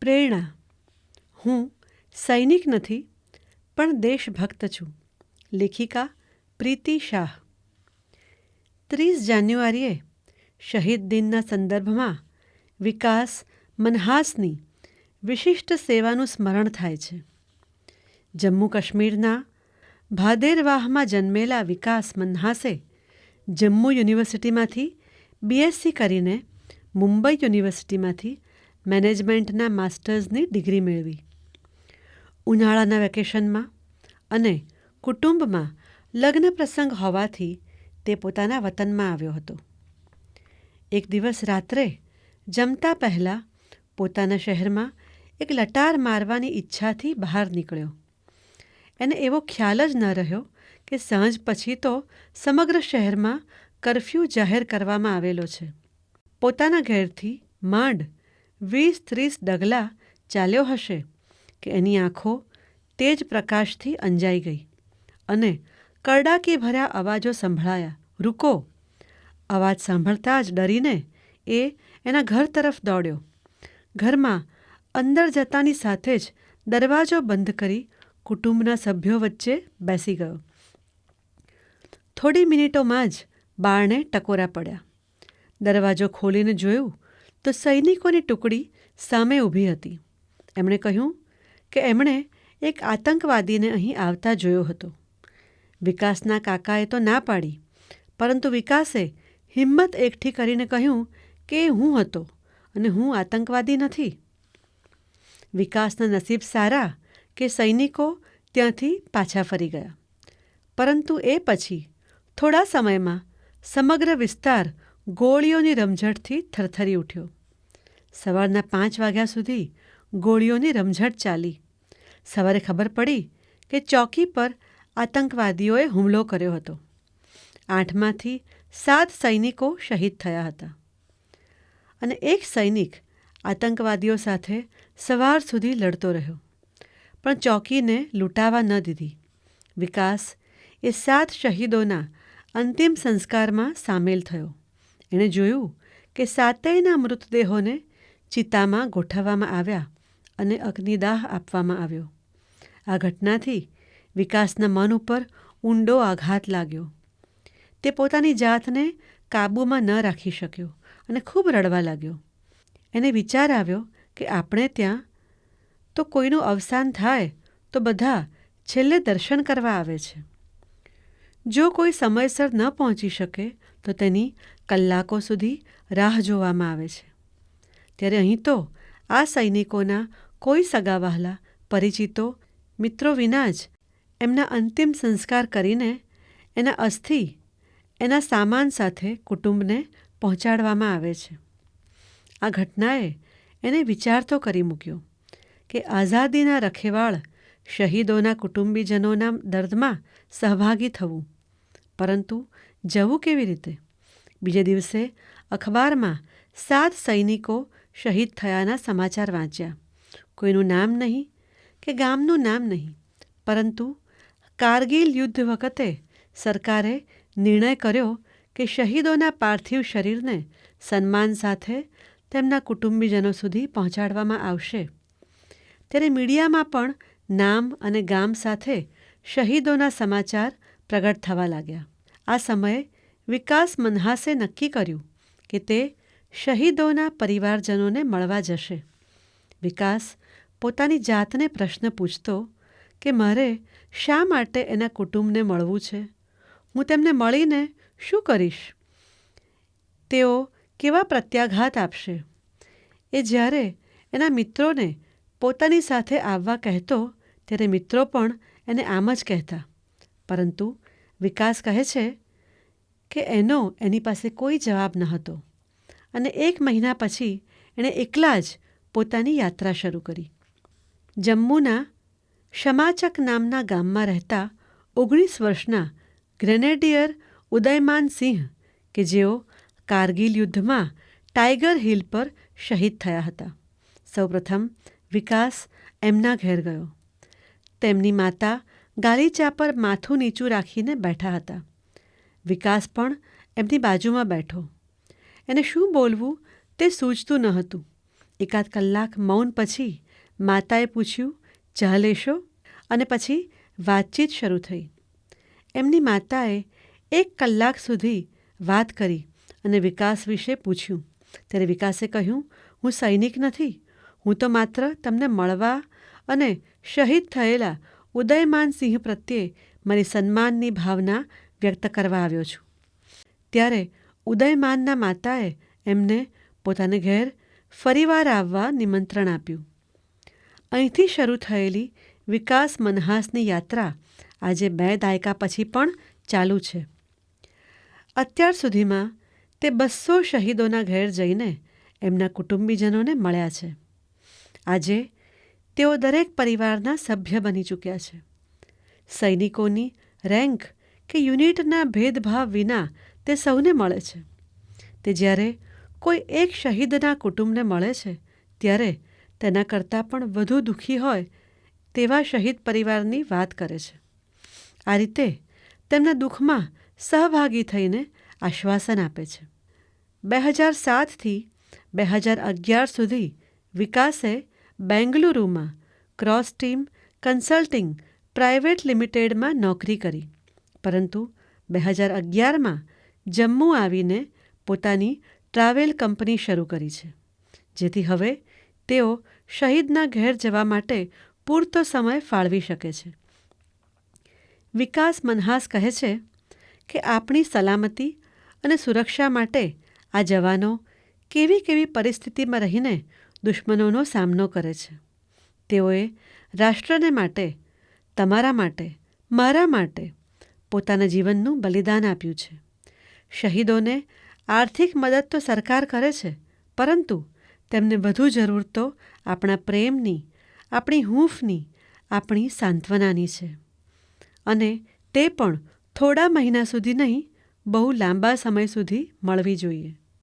પ્રેરણા. હું સૈનિક નથી, પણ દેશભક્ત છું. લેખિકા પ્રીતિ શાહ. ત્રીસ જાન્યુઆરીએ શહીદ દિનના સંદર્ભમાં વિકાસ મનહાસની વિશિષ્ટ સેવાનું સ્મરણ થાય છે. જમ્મુ કાશ્મીરના ભાદેરવાહમાં જન્મેલા વિકાસ મન્હાસે જમ્મુ યુનિવર્સિટીમાંથી બીએસસી કરીને મુંબઈ યુનિવર્સિટીમાંથી મેનેજમેન્ટના માસ્ટર્સની ડિગ્રી મેળવી. ઉનાળાના વેકેશનમાં અને કુટુંબમાં લગ્ન પ્રસંગ હોવાથી તે પોતાના વતનમાં આવ્યો હતો. એક દિવસ રાત્રે જમતા પહેલાં પોતાના શહેરમાં એક લટાર મારવાની ઈચ્છાથી બહાર નીકળ્યો. એને એવો ખ્યાલ જ ન રહ્યો કે સાંજ પછી તો સમગ્ર શહેરમાં કરફ્યુ જાહેર કરવામાં આવેલો છે. પોતાના ઘેરથી માંડ વીસ ત્રીસ ડગલા ચાલ્યો હશે કે એની આંખો તેજ પ્રકાશથી અંજાઈ ગઈ અને કરડાકી ભર્યા અવાજો સંભળાયા, રૂકો. અવાજ સાંભળતા જ ડરીને એ એના ઘર તરફ દોડ્યો. ઘરમાં અંદર જતાની સાથે જ દરવાજો બંધ કરી કુટુંબના સભ્યો વચ્ચે બેસી ગયો. થોડી મિનિટોમાં જ બારણે ટકોરા પડ્યા. દરવાજો ખોલીને જોયું તો સૈનિકોની ટુકડી સામે ઊભી હતી. એમણે કહ્યું કે એમણે એક આતંકવાદીને અહીં આવતા જોયો હતો. વિકાસના કાકાએ તો ના પાડી, પરંતુ વિકાસે હિંમત એકઠી કરીને કહ્યું કે હું હતો અને હું આતંકવાદી નથી. વિકાસના નસીબ સારા કે સૈનિકો ત્યાંથી પાછા ફરી ગયા. પરંતુ એ પછી થોડા સમયમાં સમગ્ર વિસ્તાર ગોળીઓની રમઝટથી થરથરી ઉઠ્યો. સવારના પાંચ વાગ્યા સુધી ગોળીઓની રમઝટ ચાલી. સવારે ખબર પડી કે ચોકી પર આતંકવાદીઓએ હુમલો કર્યો હતો. આઠમાંથી સાત સૈનિકો શહીદ થયા હતા. અને એક સૈનિક આતંકવાદીઓ સાથે સવાર સુધી લડતો રહ્યો. પણ ચોકીને લૂંટાવા ન દીધી. વિકાસ એ સાત શહીદોના અંતિમ સંસ્કારમાં સામેલ થયો. એણે જોયું કે સાતેયના મૃતદેહોને ચિતામાં ગોઠવવામાં આવ્યા અને અગ્નિદાહ આપવામાં આવ્યો. આ ઘટનાથી વિકાસના મન ઉપર ઊંડો આઘાત લાગ્યો. તે પોતાની જાતને કાબૂમાં ન રાખી શક્યો અને ખૂબ રડવા લાગ્યો. એને વિચાર આવ્યો કે આપણે ત્યાં તો કોઈનું અવસાન થાય તો બધા છેલ્લે દર્શન કરવા આવે છે. જો કોઈ સમયસર ન પહોંચી શકે તો તેની કલાકો સુધી રાહ જોવામાં આવે છે. ત્યારે અહીં તો આ સૈનિકોના કોઈ સગાવહાલા, પરિચિતો, મિત્રો વિના જ એમના અંતિમ સંસ્કાર કરીને એના અસ્થિ, એના સામાન સાથે કુટુંબને પહોંચાડવામાં આવે છે. આ ઘટનાએ એને વિચાર તો કરી મૂક્યો કે આઝાદીના રખેવાળ શહીદોના કુટુંબીજનોના દર્દમાં સહભાગી થવું. પરંતુ જવું કેવી રીતે? બીજે દિવસે અખબારમાં સાત સૈનિકો શહીદ થયાના સમાચાર વાંચ્યા. કોઈનું નામ નહીં કે ગામનું નામ નહીં, પરંતુ કારગિલ યુદ્ધ વખતે સરકારે નિર્ણય કર્યો કે શહીદોના પાર્થિવ શરીરને સન્માન સાથે તેમના કુટુંબીજનો સુધી પહોંચાડવામાં આવશે. ત્યારે મીડિયામાં પણ નામ અને ગામ સાથે શહીદોના સમાચાર પ્રગટ થવા લાગ્યા. આ સમયે વિકાસ મન્હાસે નક્કી કર્યું કે તે શહીદોના પરિવારજનોને મળવા જશે. વિકાસ પોતાની જાતને પ્રશ્ન પૂછતો કે, મારે શા માટે એના કુટુંબને મળવું છે? હું તેમને મળીને શું કરીશ? તેઓ કેવા પ્રત્યાઘાત આપશે? એ જ્યારે એના મિત્રોને પોતાની સાથે આવવા કહેતો, ત્યારે મિત્રો પણ એને આમ જ કહેતા. પરંતુ વિકાસ કહે છે કે, એનો એની પાસે કોઈ જવાબ ન હતો અને એક મહિના પછી એણે એકલા જ પોતાની યાત્રા શરૂ કરી. જમ્મુના શમાચક નામના ગામમાં રહેતા ઓગણીસ વર્ષના ગ્રેનેડિયર ઉદયમાન સિંહ કે જેઓ કારગિલ યુદ્ધમાં ટાઈગર હિલ પર શહીદ થયા હતા. સૌપ્રથમ વિકાસ એમના ઘેર ગયો. તેમની માતા ગાલીચા પર માથું નીચું રાખીને બેઠા હતા. વિકાસ પણ એમની બાજુમાં બેઠો. એને શું બોલવું તે સૂચતું ન હતું. એકાદ કલાક મૌન પછી માતાએ પૂછ્યું, ચા લેશો? અને પછી વાતચીત શરૂ થઈ. એમની માતાએ એક કલાક સુધી વાત કરી અને વિકાસ વિશે પૂછ્યું. ત્યારે વિકાસે કહ્યું, હું સૈનિક નથી. હું તો માત્ર તમને મળવા અને શહીદ થયેલા ઉદયમાન સિંહ પ્રત્યે મારી સન્માનની ભાવના વ્યક્ત કરવા આવ્યો છું. ત્યારે ઉદયમાનના માતાએ એમને પોતાને ઘેર ફરીવાર આવવા નિમંત્રણ આપ્યું. અહીંથી શરૂ થયેલી વિકાસ મનહાસની યાત્રા આજે બે દાયકા પછી પણ ચાલુ છે. અત્યાર સુધીમાં તે બસો શહીદોના ઘેર જઈને એમના કુટુંબીજનોને મળ્યા છે. આજે તેઓ દરેક પરિવારના સભ્ય બની ચૂક્યા છે. સૈનિકોની રેન્ક કે યુનિટના ભેદભાવ વિના તે સૌને મળે છે. તે જ્યારે કોઈ એક શહીદના કુટુંબને મળે છે, ત્યારે તેના કરતાં પણ વધુ દુઃખી હોય તેવા શહીદ પરિવારની વાત કરે છે. આ રીતે તેમના દુઃખમાં સહભાગી થઈને આશ્વાસન આપે છે. બે હજાર સાતથી બે હજાર અગિયાર સુધી વિકાસે બેંગલુરુમાં ક્રોસ ટીમ કન્સલ્ટિંગ પ્રાઇવેટ લિમિટેડમાં નોકરી કરી. પરંતુ બે હજાર અગિયારમાં જમ્મુ આવીને પોતાની ટ્રાવેલ કંપની શરૂ કરી છે. જેથી હવે તેઓ શહીદના ઘેર જવા માટે પૂરતો સમય ફાળવી શકે છે. વિકાસ મનહાસ કહે છે કે આપણી સલામતી અને સુરક્ષા માટે આ જવાનો કેવી કેવી પરિસ્થિતિમાં રહીને દુશ્મનોનો સામનો કરે છે. તેઓએ રાષ્ટ્રને માટે, તમારા માટે, મારા માટે પોતાના જીવનનું બલિદાન આપ્યું છે. શહીદોને આર્થિક મદદ તો સરકાર કરે છે, પરંતુ તેમને વધુ જરૂર તો આપણા પ્રેમની, આપણી હૂંફની, આપણી સાંત્વનાની છે. અને તે પણ થોડા મહિના સુધી નહીં, બહુ લાંબા સમય સુધી મળવી જોઈએ.